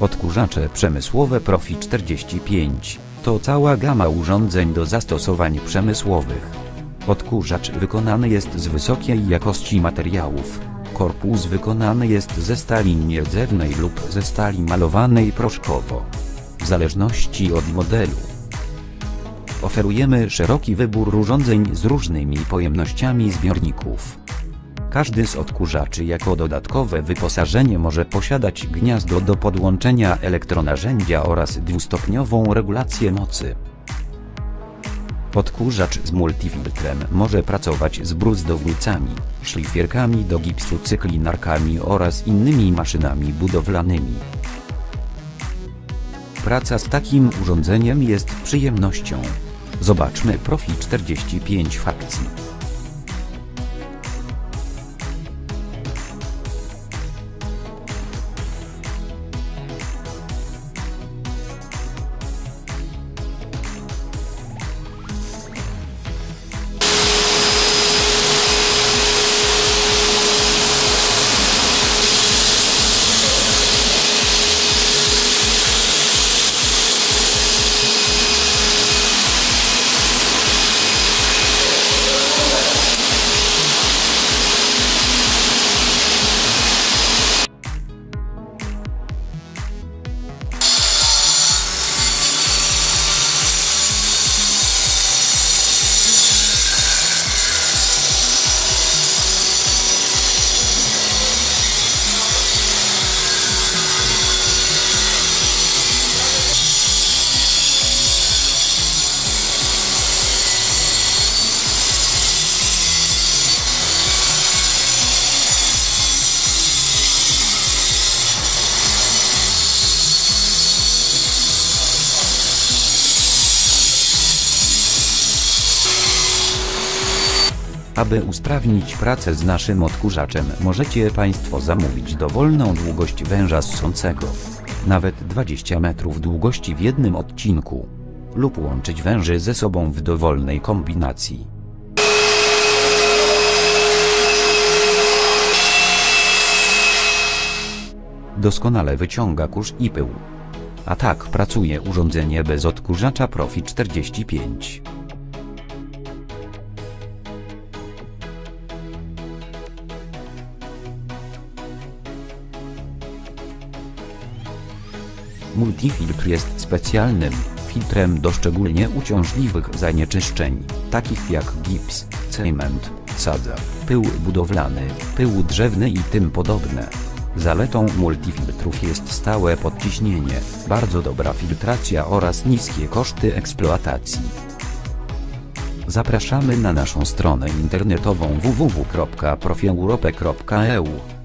Odkurzacze przemysłowe Profi 45 to cała gama urządzeń do zastosowań przemysłowych. Odkurzacz wykonany jest z wysokiej jakości materiałów. Korpus wykonany jest ze stali nierdzewnej lub ze stali malowanej proszkowo. W zależności od modelu. Oferujemy szeroki wybór urządzeń z różnymi pojemnościami zbiorników. Każdy z odkurzaczy jako dodatkowe wyposażenie może posiadać gniazdo do podłączenia elektronarzędzia oraz dwustopniową regulację mocy. Odkurzacz z multifiltrem może pracować z bruzdownicami, szlifierkami do gipsu cyklinarkami oraz innymi maszynami budowlanymi. Praca z takim urządzeniem jest przyjemnością. Zobaczmy Profi 45 w Aby usprawnić pracę z naszym odkurzaczem możecie Państwo zamówić dowolną długość węża ssącego. Nawet 20 metrów długości w jednym odcinku. Lub łączyć węży ze sobą w dowolnej kombinacji. Doskonale wyciąga kurz i pył. A tak pracuje urządzenie bez odkurzacza Profi 45. Multifiltr jest specjalnym filtrem do szczególnie uciążliwych zanieczyszczeń, takich jak gips, cement, sadza, pył budowlany, pył drzewny i tym podobne. Zaletą multifiltrów jest stałe podciśnienie, bardzo dobra filtracja oraz niskie koszty eksploatacji. Zapraszamy na naszą stronę internetową www.profieurope.eu